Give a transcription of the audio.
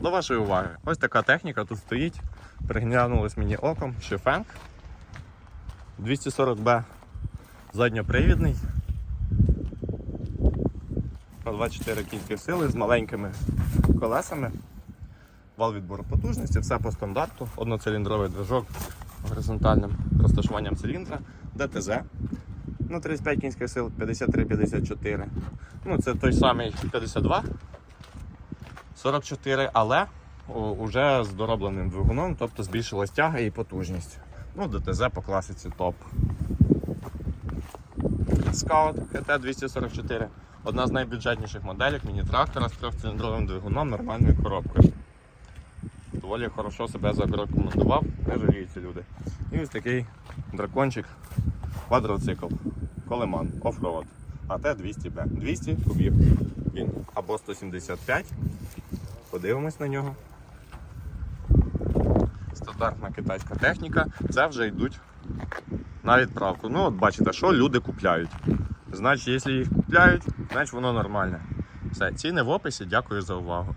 До вашої уваги, ось така техніка тут стоїть. Приглянулось мені оком, Шифенг 240B задньопривідний. По 24 кінські сили з маленькими колесами. Вал відбору потужності, все по стандарту, одноциліндровий движок горизонтальним розташуванням циліндра, ДТЗ на 35 кінських сил, 53-54. Ну, це той самий 52, 44, але о, уже з доробленим двигуном, тобто збільшилась тяга і потужність. Ну, ДТЗ по класиці топ. Scout GT244. Одна з найбюджетніших моделей міні-трактора з трьохциліндровим двигуном нормальною коробкою. Доволі хорошо себе зарекомендував, не жаліються люди. І ось такий дракончик квадроцикл. Колеман, оффроад. АТ-200Б. 200 кубів. Він або 175. Подивимось на нього. Стандартна китайська техніка. Це вже йдуть на відправку. Ну, от бачите, що люди купляють. Значить, якщо їх купляють, значить воно нормальне. Все, ціни в описі. Дякую за увагу.